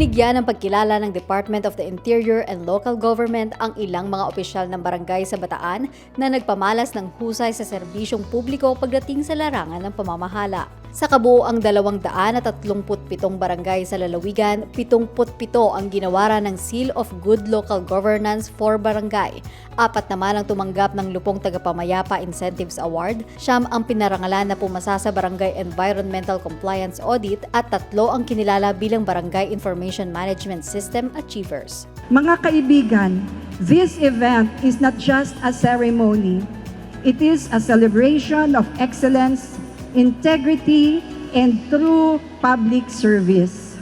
Binigyan ng pagkilala ng Department of the Interior and Local Government ang ilang mga opisyal ng barangay sa Bataan na nagpamalas ng husay sa serbisyong publiko pagdating sa larangan ng pamamahala. Sa kabuoang 237 barangay sa lalawigan, 77 ang ginawara ng Seal of Good Local Governance for Barangay. Apat naman ang tumanggap ng Lupong Tagapamayapa Incentives Award, siyam ang pinarangalan na pumasa sa Barangay Environmental Compliance Audit at tatlo ang kinilala bilang Barangay Information Management System Achievers. Mga kaibigan, this event is not just a ceremony. It is a celebration of excellence, integrity, and true public service.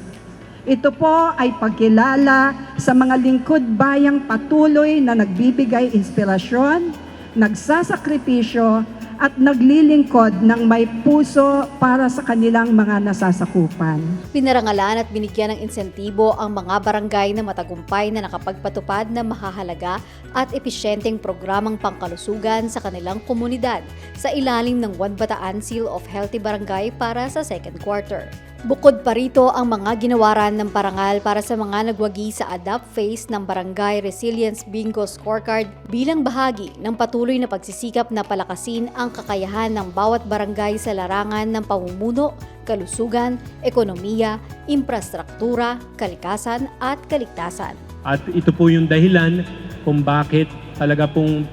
Ito po ay pagkilala sa mga lingkod bayang patuloy na nagbibigay inspirasyon, nagsasakripisyo, at naglilingkod ng may puso para sa kanilang mga nasasakupan. Pinarangalan at binigyan ng insentibo ang mga barangay na matagumpay na nakapagpatupad ng mahahalaga at episyenteng programang pangkalusugan sa kanilang komunidad sa ilalim ng One Bataan Seal of Healthy Barangay para sa second quarter. Bukod pa rito ang mga ginawaran ng parangal para sa mga nagwagi sa ADAPT phase ng Barangay Resilience Bingo Scorecard bilang bahagi ng patuloy na pagsisikap na palakasin ang kakayahan ng bawat barangay sa larangan ng pamumuno, kalusugan, ekonomiya, infrastruktura, kalikasan at kaligtasan. At ito po yung dahilan kung bakit talaga pong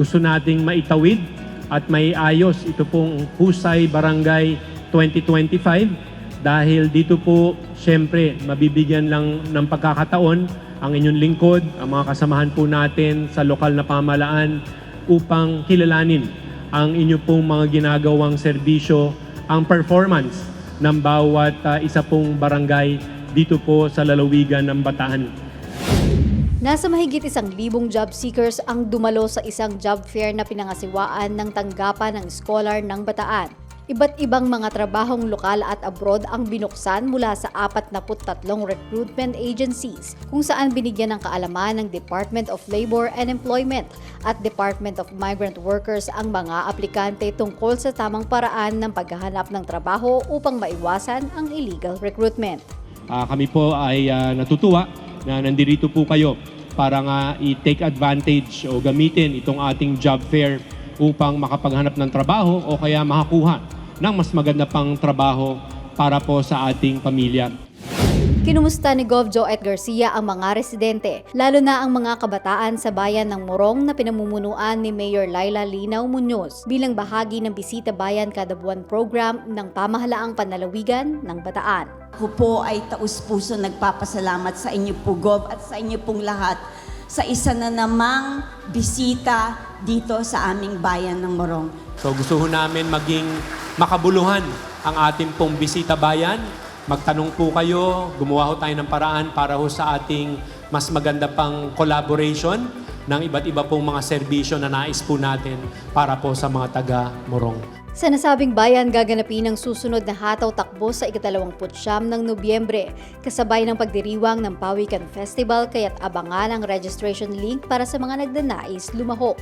gusto nating maitawid at may ayos ito pong Husay Barangay 2025 dahil dito po syempre mabibigyan lang ng pagkakataon ang inyong lingkod, ang mga kasamahan po natin sa lokal na pamalaan upang kilalanin ang inyo pong mga ginagawang serbisyo, ang performance ng bawat ah, isa pong barangay dito po sa lalawigan ng Bataan. Nasa mahigit isang libong job seekers ang dumalo sa isang job fair na pinangasiwaan ng tanggapan ng scholar ng Bataan. Iba't ibang mga trabahong lokal at abroad ang binuksan mula sa 43 recruitment agencies kung saan binigyan ng kaalaman ng Department of Labor and Employment at Department of Migrant Workers ang mga aplikante tungkol sa tamang paraan ng paghahanap ng trabaho upang maiwasan ang illegal recruitment. Ah, kami po ay ah, natutuwa na nandirito po kayo para nga i-take advantage o gamitin itong ating job fair upang makapaghanap ng trabaho o kaya makakuha ng mas maganda pang trabaho para po sa ating pamilya. Kinumusta ni Gov. Joet Garcia ang mga residente, lalo na ang mga kabataan sa bayan ng Morong na pinamumunuan ni Mayor Laila Linaw Munoz bilang bahagi ng Bisita Bayan Kada Buwan program ng pamahalaang panlalawigan ng Bataan. Ako po ay taus-puso nagpapasalamat sa inyo po, Gov, at sa inyo pong lahat sa isa na namang bisita dito sa aming bayan ng Morong. So gusto ho namin maging makabuluhan ang ating pong bisita bayan. Magtanong po kayo, gumawa ho tayo ng paraan para ho sa ating mas maganda pang collaboration ng iba't iba pong mga serbisyo na nais po natin para po sa mga taga Morong. Sa nasabing bayan, gaganapin ang susunod na hataw takbo sa ika-29 ng Nobyembre, kasabay ng pagdiriwang ng Pawikan Festival kaya't abangan ang registration link para sa mga nagdanais lumahok.